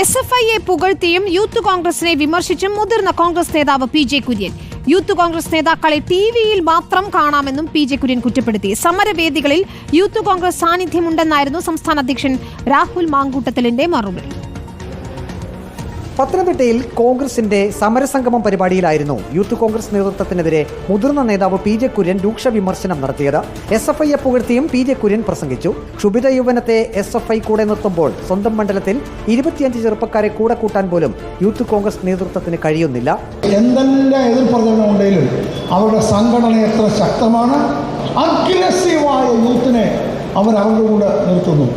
S F ഐയെ പുകഴ്ത്തിയും youth കോൺഗ്രസിനെ വിമർശിച്ചും മുതിർന്ന കോൺഗ്രസ് നേതാവ് P J Kurian. Youth Congress നേതാക്കളെ ടി വിയിൽ മാത്രം കാണാമെന്നും പി ജെ കുര്യൻ കുറ്റപ്പെടുത്തി. സമരവേദികളിൽ യൂത്ത് കോൺഗ്രസ് സാന്നിധ്യമുണ്ടെന്നായിരുന്നു സംസ്ഥാന അധ്യക്ഷൻ രാഹുൽ മാങ്കൂട്ടത്തിലിന്റെ മറുപടി. പത്തനംതിട്ടയിൽ കോൺഗ്രസിന്റെ സമരസംഗമം പരിപാടിയിലായിരുന്നു യൂത്ത് കോൺഗ്രസ് നേതൃത്വത്തിനെതിരെ മുതിർന്ന നേതാവ് പി ജെ കുര്യൻ രൂക്ഷ വിമർശനം നടത്തിയത്. എസ് എഫ് ഐയെ പുകഴ്ത്തിയും പി ജെ കുര്യൻ പ്രസംഗിച്ചു. ക്ഷുഭിത യുവനത്തെ എസ് എഫ് ഐ കൂടെ നിർത്തുമ്പോൾ സ്വന്തം മണ്ഡലത്തിൽ ഇരുപത്തിയഞ്ച് ചെറുപ്പക്കാരെ കൂടെ കൂട്ടാൻ പോലും യൂത്ത് കോൺഗ്രസ് നേതൃത്വത്തിന് കഴിയുന്നില്ല. അവരുടെ സംഘടന എത്ര ശക്തമാണ് അഗ്രസീവായ യൂത്തിനെ അവർ അവരുടെ കൂടെ നിർത്തുന്നു.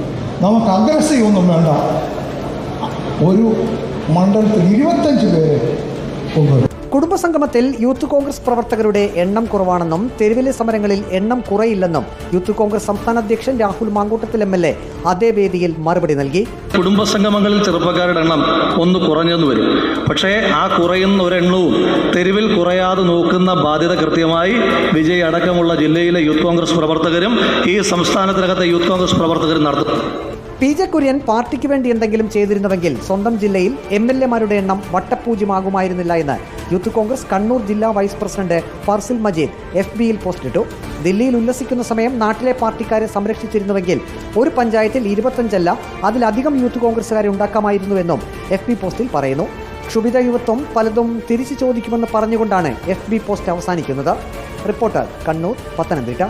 നമുക്ക് അഗ്രസീവ് ഒന്നും വേണ്ട. ഒരു മണ്ഡലത്തിൽ ഇരുപത്തഞ്ച് പേരെ കൊണ്ടുവരും. കുടുംബസംഗമത്തിൽ യൂത്ത് കോൺഗ്രസ് പ്രവർത്തകരുടെ എണ്ണം കുറവാണെന്നും തെരുവിലെ സമരങ്ങളിൽ എണ്ണം കുറയില്ലെന്നും യൂത്ത് കോൺഗ്രസ് സംസ്ഥാന അധ്യക്ഷൻ Rahul Mankootathil M L A അതേ വേദിയിൽ മറുപടി നൽകി. കുടുംബസംഗമങ്ങളിൽ ചെറുപ്പക്കാരുടെ എണ്ണം ഒന്ന് കുറഞ്ഞെന്ന് വരും. പക്ഷേ ആ കുറയുന്ന ഒരെണ്ണവും തെരുവിൽ കുറയാതെ നോക്കുന്ന ബാധ്യത കൃത്യമായി വിജയ് അടക്കമുള്ള ജില്ലയിലെ യൂത്ത് കോൺഗ്രസ് പ്രവർത്തകരും ഈ സംസ്ഥാനത്തിനകത്തെ യൂത്ത് കോൺഗ്രസ് പ്രവർത്തകരും നടത്തും. പി ജെ കുര്യൻ പാർട്ടിക്ക് വേണ്ടി എന്തെങ്കിലും ചെയ്തിരുന്നുവെങ്കിൽ സ്വന്തം ജില്ലയിൽ എം എൽ എമാരുടെ എണ്ണം വട്ടപൂജ്യമാകുമായിരുന്നില്ല എന്ന് യൂത്ത് കോൺഗ്രസ് കണ്ണൂർ ജില്ലാ vice president Farsil Majeed F ബിയിൽ പോസ്റ്റിട്ടു. ദില്ലിയിൽ ഉല്ലസിക്കുന്ന സമയം നാട്ടിലെ പാർട്ടിക്കാരെ സംരക്ഷിച്ചിരുന്നുവെങ്കിൽ ഒരു പഞ്ചായത്തിൽ ഇരുപത്തഞ്ചല്ല അതിലധികം യൂത്ത് കോൺഗ്രസുകാരെ ഉണ്ടാക്കാമായിരുന്നുവെന്നും എഫ് ബി പോസ്റ്റിൽ പറയുന്നു. ക്ഷുഭിത യുവത്വം പലതും തിരിച്ചു ചോദിക്കുമെന്ന് പറഞ്ഞുകൊണ്ടാണ് എഫ് ബി പോസ്റ്റ് അവസാനിക്കുന്നത്. റിപ്പോർട്ടർ കണ്ണൂർ പത്തനംതിട്ട.